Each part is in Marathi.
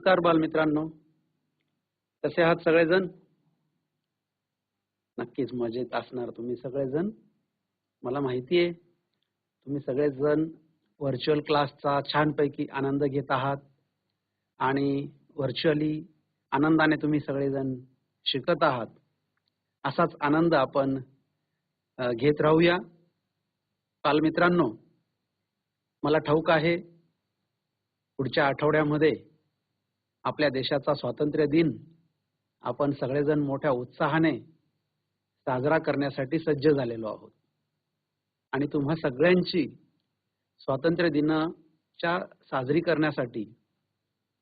नमस्कार बालमित्रांनो. कसे आहात सगळेजण? नक्कीच मजेत असणार तुम्ही सगळेजण. मला माहिती आहे तुम्ही सगळेजण व्हर्च्युअल क्लासचा छानपैकी आनंद घेत आहात आणि व्हर्च्युअली आनंदाने तुम्ही सगळेजण शिकत आहात. असाच आनंद आपण घेत राहूया. बालमित्रांनो मला ठाऊक आहे पुढच्या आठवड्यामध्ये आपल्या देशाचा स्वातंत्र्य दिन आपण सगळेजण मोठ्या उत्साहाने साजरा करण्यासाठी सज्ज झालेलो आहोत. आणि तुम्हा सगळ्यांची स्वातंत्र्य दिनाच्या साजरी करण्यासाठी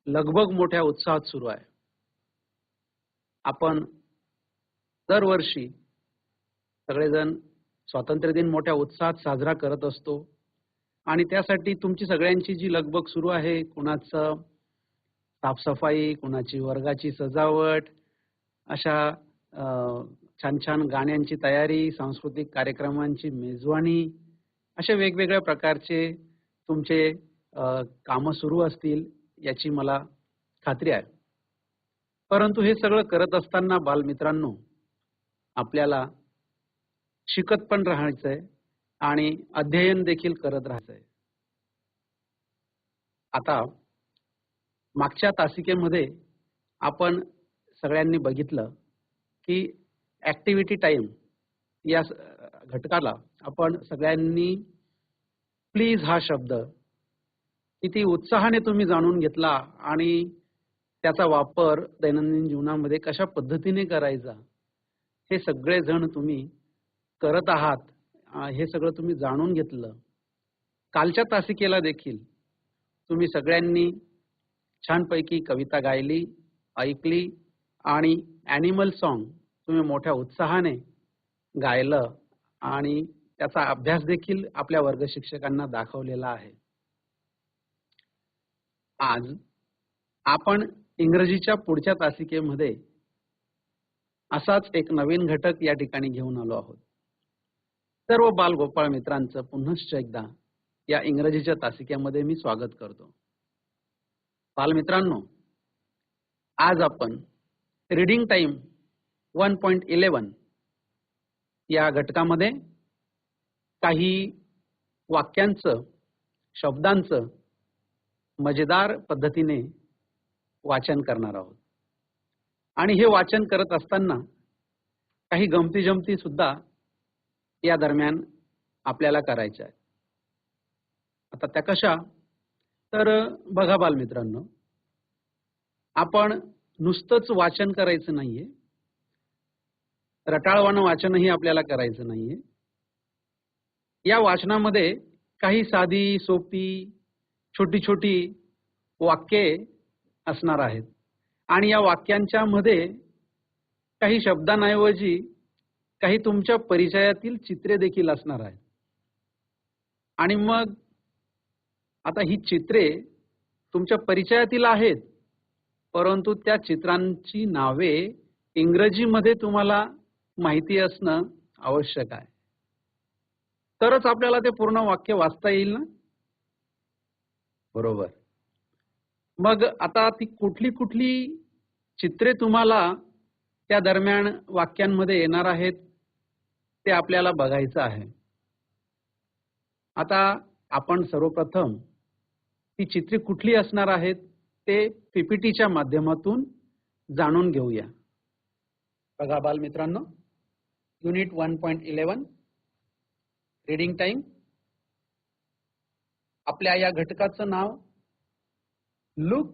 लगबग मोठ्या उत्साहात सुरू आहे. आपण दरवर्षी सगळेजण स्वातंत्र्य दिन मोठ्या उत्साहात साजरा करत असतो. आणि त्यासाठी तुमची सगळ्यांची जी लगबग सुरू आहे कुणाचं साफसफाई कुणाची वर्गाची सजावट अशा छान छान गाण्यांची तयारी सांस्कृतिक कार्यक्रमांची मेजवानी असे वेगवेगळ्या प्रकारचे तुमचे कामं सुरू असतील याची मला खात्री आहे. परंतु हे सगळं करत असताना बालमित्रांनो आपल्याला शिकत पण राहायचंय आणि अध्ययन देखील करत राहायचंय. आता मागच्या तासिकेमध्ये आपण सगळ्यांनी बघितलं की ऍक्टिव्हिटी टाइम या घटकाला आपण सगळ्यांनी प्लीज हा शब्द किती उत्साहाने तुम्ही जाणून घेतला आणि त्याचा वापर दैनंदिन जीवनामध्ये कशा पद्धतीने करायचा हे सगळे जण तुम्ही करत आहात हे सगळं तुम्ही जाणून घेतलं. कालच्या तासिकेला देखील तुम्ही सगळ्यांनी छानपैकी कविता गायली ऐकली आणि ॲनिमल सॉन्ग तुम्ही मोठ्या उत्साहाने गायलं आणि त्याचा अभ्यास देखील आपल्या वर्ग शिक्षकांना दाखवलेला आहे. आज आपण इंग्रजीच्या पुढच्या तासिकेमध्ये असाच एक नवीन घटक या ठिकाणी घेऊन आलो आहोत. सर्व बालगोपाळ मित्रांचं पुन्हा एकदा या इंग्रजीच्या तासिकेमध्ये मी स्वागत करतो. बालमित्रांनो आज आपण reading time one point eleven या घटकामध्ये काही वाक्यांचं शब्दांचं मजेदार पद्धतीने वाचन करणार आहोत. आणि हे वाचन करत असताना काही गमती जमती सुद्धा या दरम्यान आपल्याला करायच्या आहेत. आता त्या कशा तर बघा बालमित्रांनो आपण नुसतंच वाचन करायचं नाहीये. रटाळवानं वाचनही आपल्याला करायचं नाहीये. या वाचनामध्ये काही साधी सोपी छोटी छोटी वाक्ये असणार आहेत. आणि या वाक्यांच्या मध्ये काही शब्दांऐवजी काही तुमच्या परिचयातील चित्रे देखील असणार आहेत. आणि मग आता ही चित्रे तुमच्या परिचयातील आहेत परंतु त्या चित्रांची नावे इंग्रजीमध्ये तुम्हाला माहिती असणं आवश्यक आहे. तरच आपल्याला ते पूर्ण वाक्य वाचता येईल ना? बरोबर. मग आता ती कुठली कुठली चित्रे तुम्हाला त्या दरम्यान वाक्यांमध्ये येणार आहेत ते आपल्याला बघायचं आहे. आता आपण सर्वप्रथम ती चित्रे कुठली असणार आहेत ते पीपीटीच्या माध्यमातून जाणून घेऊया. बघा बाल मित्रांनो unit one point eleven reading time आपल्या या घटकाचं नाव लुक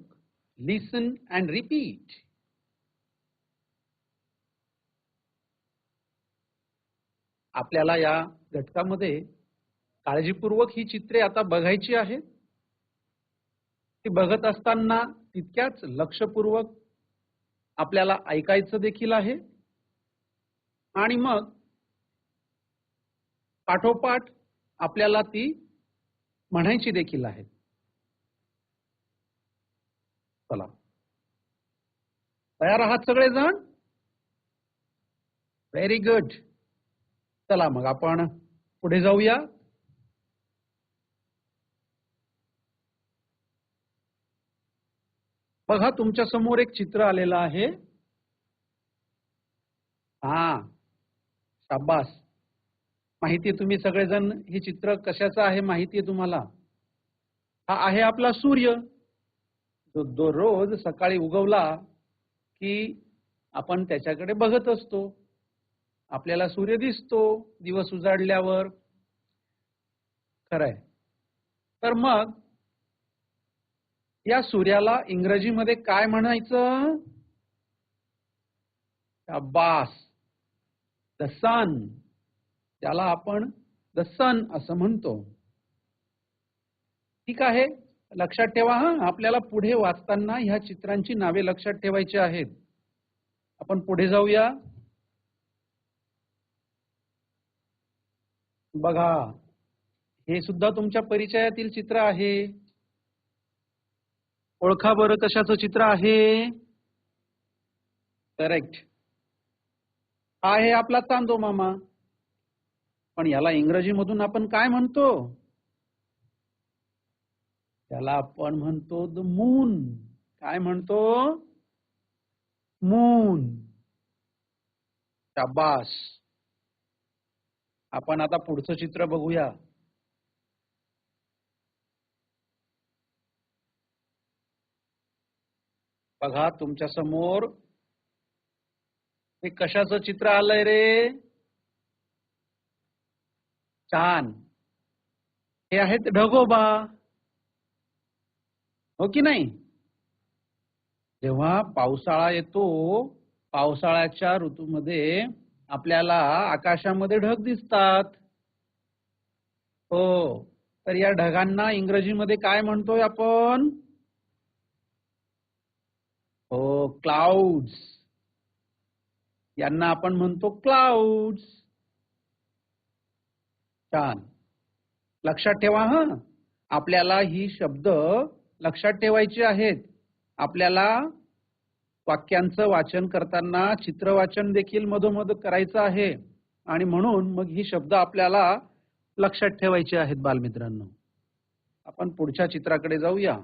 लिसन अँड रिपीट आपल्याला या घटकामध्ये काळजीपूर्वक ही चित्रे आता बघायची आहेत. ती बघत असताना तितक्याच लक्षपूर्वक आपल्याला ऐकायचं देखील आहे. आणि मग पाठोपाठ आपल्याला ती म्हणायची देखील आहे. चला. तयार आहात सगळेजण? व्हेरी गुड चला मग आपण पुढे जाऊया. बघा तुमच्यासमोर एक चित्र आलेलं आहे. हा शाबास. माहिती तुम्ही सगळेजण हे चित्र कशाचं आहे माहिती आहे तुम्हाला? हा आहे आपला सूर्य. जो दररोज रोज सकाळी उगवला की आपण त्याच्याकडे बघत असतो. आपल्याला सूर्य दिसतो दिवस उजाडल्यावर. खरंय. तर मग या सूर्याला इंग्रजीमध्ये काय म्हणायचं? बास द सन त्याला आपण द सन असं म्हणतो. ठीक आहे? लक्षात ठेवा हा. आपल्याला पुढे वाचताना ह्या चित्रांची नावे लक्षात ठेवायची आहेत. आपण पुढे जाऊया. बघा हे सुद्धा तुमच्या परिचयातील चित्र आहे. ओळखा बरं कशाचं चित्र आहे? करेक्ट हा आहे आपला चांदो मामा. पण याला इंग्रजीमधून आपण काय म्हणतो? त्याला आपण म्हणतो द मून. काय म्हणतो? मून. शाबास. आपण आता पुढचं चित्र बघूया. बघा तुमच्यासमोर. हे कशाचं चित्र आलंय रे? छान. हे आहेत ढगोबा. हो की नाही? जेव्हा पावसाळा येतो पावसाळ्याच्या ऋतूमध्ये आपल्याला आकाशामध्ये ढग दिसतात. हो तर या ढगांना इंग्रजीमध्ये काय म्हणतोय आपण? हो क्लाउड्स यांना आपण म्हणतो क्लाउड्स छान. लक्षात ठेवा हा. आपल्याला ही शब्द लक्षात ठेवायची आहेत. आपल्याला वाक्यांचं वाचन करताना चित्रवाचन देखील मधोमध करायचं आहे. आणि म्हणून मग ही शब्द आपल्याला लक्षात ठेवायचे आहेत बालमित्रांनो. आपण पुढच्या चित्राकडे जाऊया.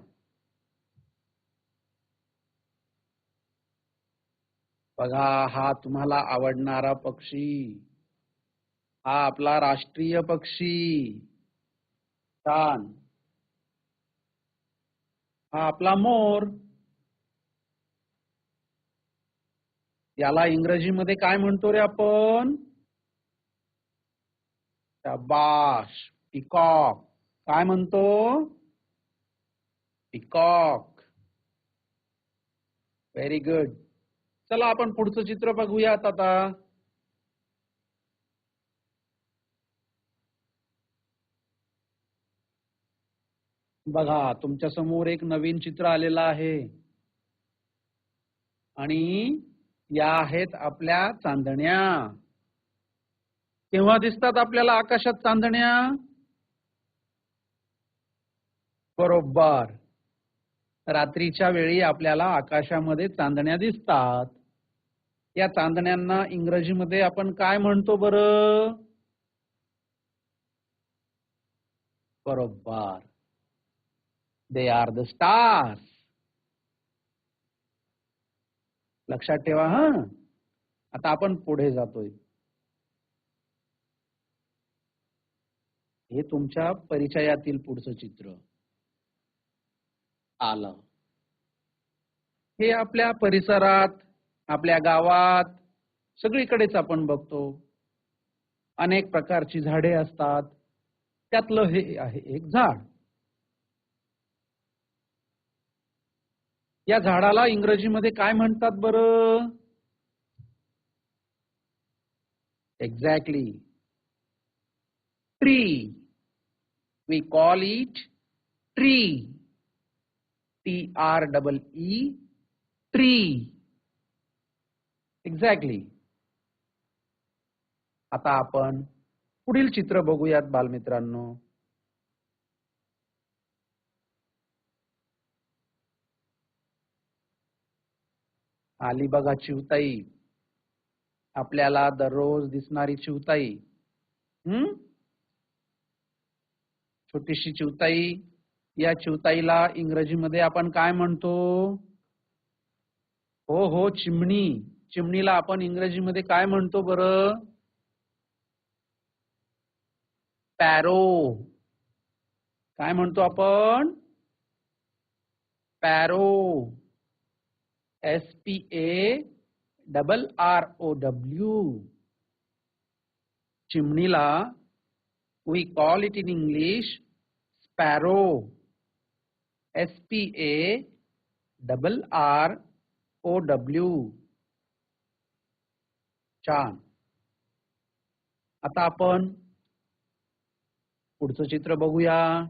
बघा हा तुम्हाला आवडणारा पक्षी. हा आपला राष्ट्रीय पक्षी. तान हा आपला मोर. याला इंग्रजीमध्ये काय म्हणतो रे आपण? शाबाश पिकॉक. काय म्हणतो? पिकॉक. व्हेरी गुड चला आपण पुढचं चित्र बघूयात आता. बघा तुमच्यासमोर एक नवीन चित्र आलेलं आहे. आणि या आहेत आपल्या चांदण्या. केव्हा दिसतात आपल्याला आकाशात चांदण्या? बरोबर. रात्रीच्या वेळी आपल्याला आकाशामध्ये चांदण्या दिसतात. या चांदण्यांना इंग्रजीमध्ये आपण काय म्हणतो बरं? बरोबर. दे आर द स्टार्स लक्षात ठेवा हा. आता आपण पुढे जातोय. हे तुमच्या परिचयातील पुढचं चित्र. आलं. हे आपल्या परिसरात आपल्या गावात सगळीकडेच आपण बघतो. अनेक प्रकारची झाडे असतात. त्यातलं हे आहे एक झाड. या झाडाला इंग्रजीमध्ये काय म्हणतात बरं? Exactly tree we call it tree T R double E tree exactly आता आपण पुढील चित्र बघूयात बालमित्रांनो. आली बघा चिवताई. आपल्याला दररोज दिसणारी चिवताई. हम्म छोटीशी चिवताई. या चिवताईला इंग्रजीमध्ये आपण काय म्हणतो? हो हो चिमणी. चिमणीला आपण इंग्रजीमध्ये काय म्हणतो बरं? पॅरो. काय S P A double R O W. चिमणीला we call it in English sparrow S P A double R O W छान आता आपण पुढचं चित्र बघूया.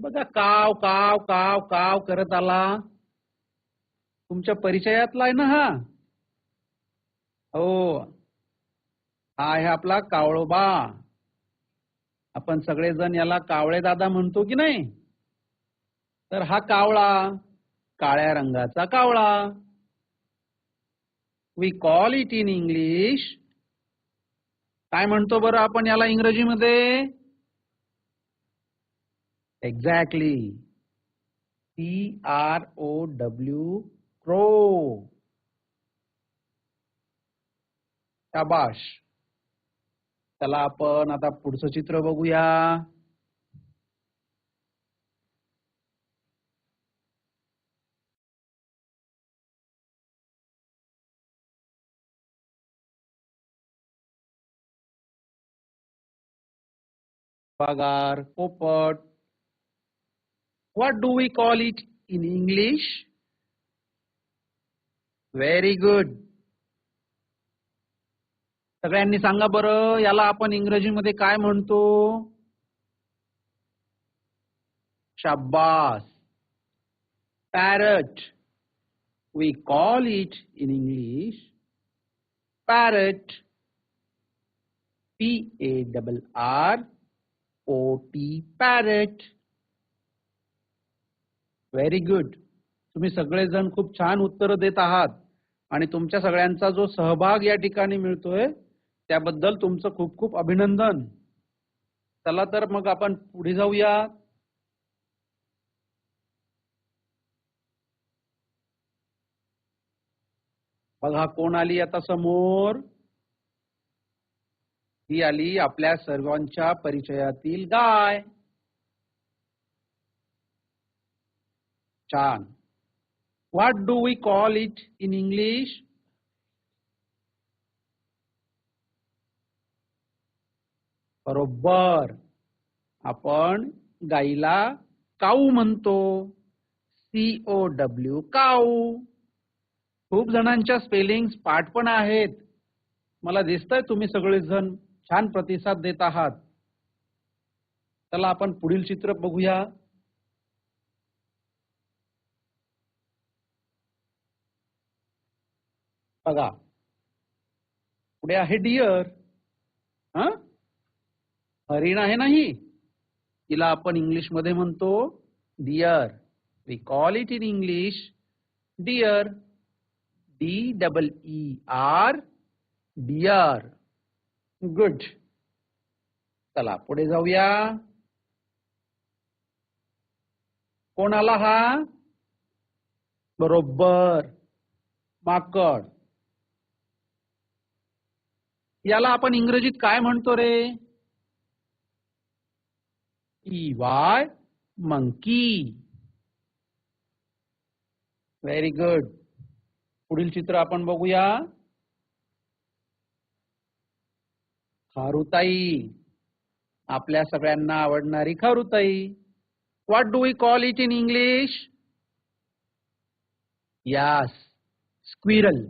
बघा काव काव काव काव करत आला. तुमच्या परिचयातला आहे ना हा? हो. हा आहे आपला कावळोबा. आपण सगळेजण याला कावळे दादा म्हणतो की नाही? तर हा कावळा काळ्या रंगाचा कावळा. We call it in English काय म्हणतो बरं आपण याला इंग्रजीमध्ये? Exactly P R O W crow शाबाश. चला आपण आता पुढचं चित्र बघूया. पगार पोपट what do we call it in english? Very good. सगळ्यांनी सांगा बरं याला आपण इंग्रजीमध्ये काय म्हणतो? शाब्बास. Parrot we call it in English parrot P A double R O T parrot very good तुम्ही सगळेजण खूप छान उत्तर देत आहात. आणि तुमच्या सगळ्यांचा जो सहभाग या ठिकाणी मिळतोय त्याबद्दल तुमचं खूप खूप अभिनंदन. चला तर मग आपण पुढे जाऊया. बघा कोण आली आता समोर? ही आली आपल्या सर्वांच्या परिचयातील गाय. छान. What do we call it in English बरोबर. आपण गाईला काऊ म्हणतो. C O W cow. खूप जणांच्या स्पेलिंग पाठ पण आहेत. मला दिसतंय तुम्ही सगळेजण. छान प्रतिसाद देत आहात. चला आपण पुढील चित्र बघूया. बघा. पुढे आहे डिअर. हा? हरिण आहे नाही. तिला आपण इंग्लिश मध्ये म्हणतो deer. We call it in English deer D double E R deer good. चला पुढे जाऊया. कोणाला हा? बरोबर. माकड. याला आपण इंग्रजीत काय म्हणतो रे? E Y monkey very good पुढील चित्र आपण बघूया. खारुताई. आपल्या सगळ्यांना आवडणारी खारुताई. What do we call it in English yes squirrel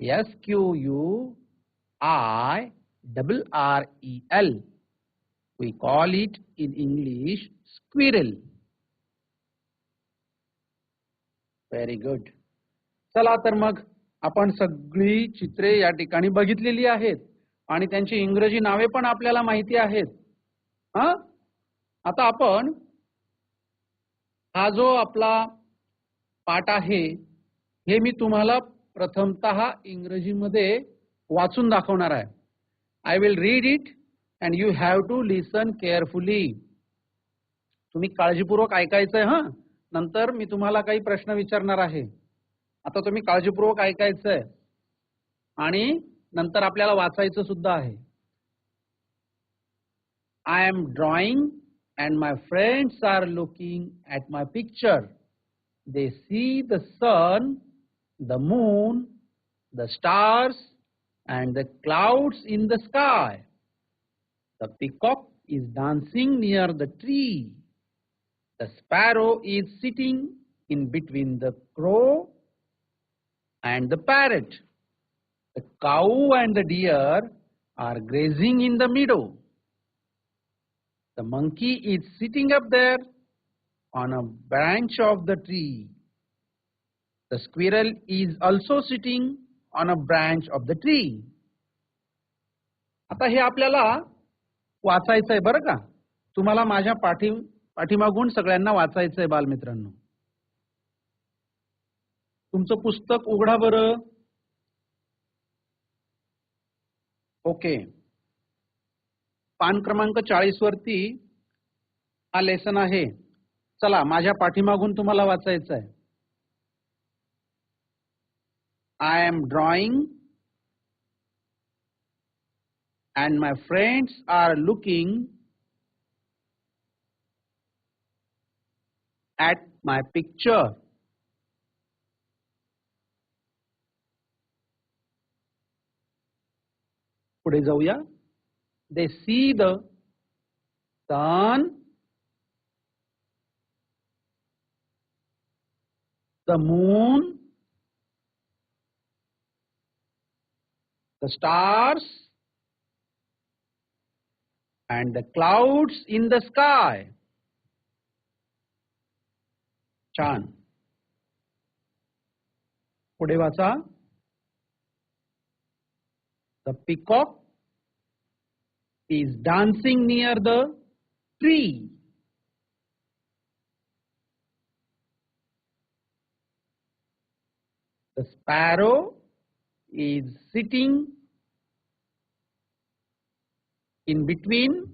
S Q U I double R E L we call it in English squirrel. Very good चला तर मग आपण सगळी चित्रे या ठिकाणी बघितलेली आहेत. आणि त्यांची इंग्रजी नावे पण आपल्याला माहिती आहेत. हा? आता आपण हा जो आपला पाठ आहे हे मी तुम्हाला प्रथमतः इंग्रजीमध्ये वाचून दाखवणार आहे. I will read it and you have to listen carefully तुम्ही काळजीपूर्वक ऐकायचंय हा? नंतर मी तुम्हाला काही प्रश्न विचारणार आहे. आता तुम्ही काळजीपूर्वक ऐकायचंय. आणि नंतर आपल्याला वाचायचं सुद्धा आहे I am drawing and my friends are looking at my picture they see the sun the moon the stars and the clouds in the sky the peacock is dancing near the tree. The sparrow is sitting in between the crow and the parrot. The cow and the deer are grazing in the meadow. The monkey is sitting up there on a branch of the tree. The squirrel is also sitting on a branch of the tree. आता हे आपल्याला वाचायचं आहे बरं का तुम्हाला माझ्या पाठी पाठीमागून सगळ्यांना वाचायचं आहे बालमित्रांनो तुमचं पुस्तक उघडा बरं ओके. पान क्रमांक चाळीस वरती हा लेसन आहे. चला माझ्या पाठीमागून तुम्हाला वाचायचं आहे. I am drawing and my friends are looking at my picture पुढे जाऊया. They see the sun the moon the stars and the cloud in the sky छान. पुढे वाचा. The peacock is dancing near the tree. The sparrow is sitting in between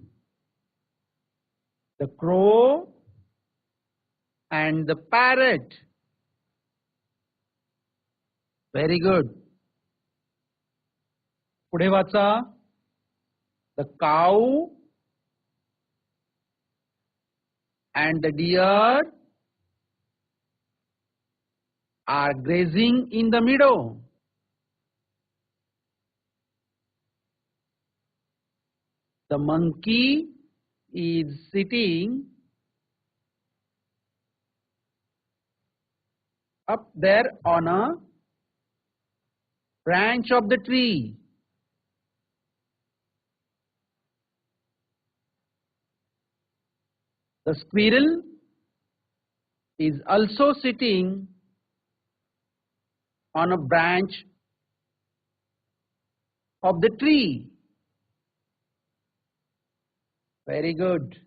the crow and the parrot. Very good. पुढे वाचा the cow and the deer are grazing in the meadow. The monkey is sitting up there on a branch of the tree. The squirrel is also sitting on a branch of the tree. Very good.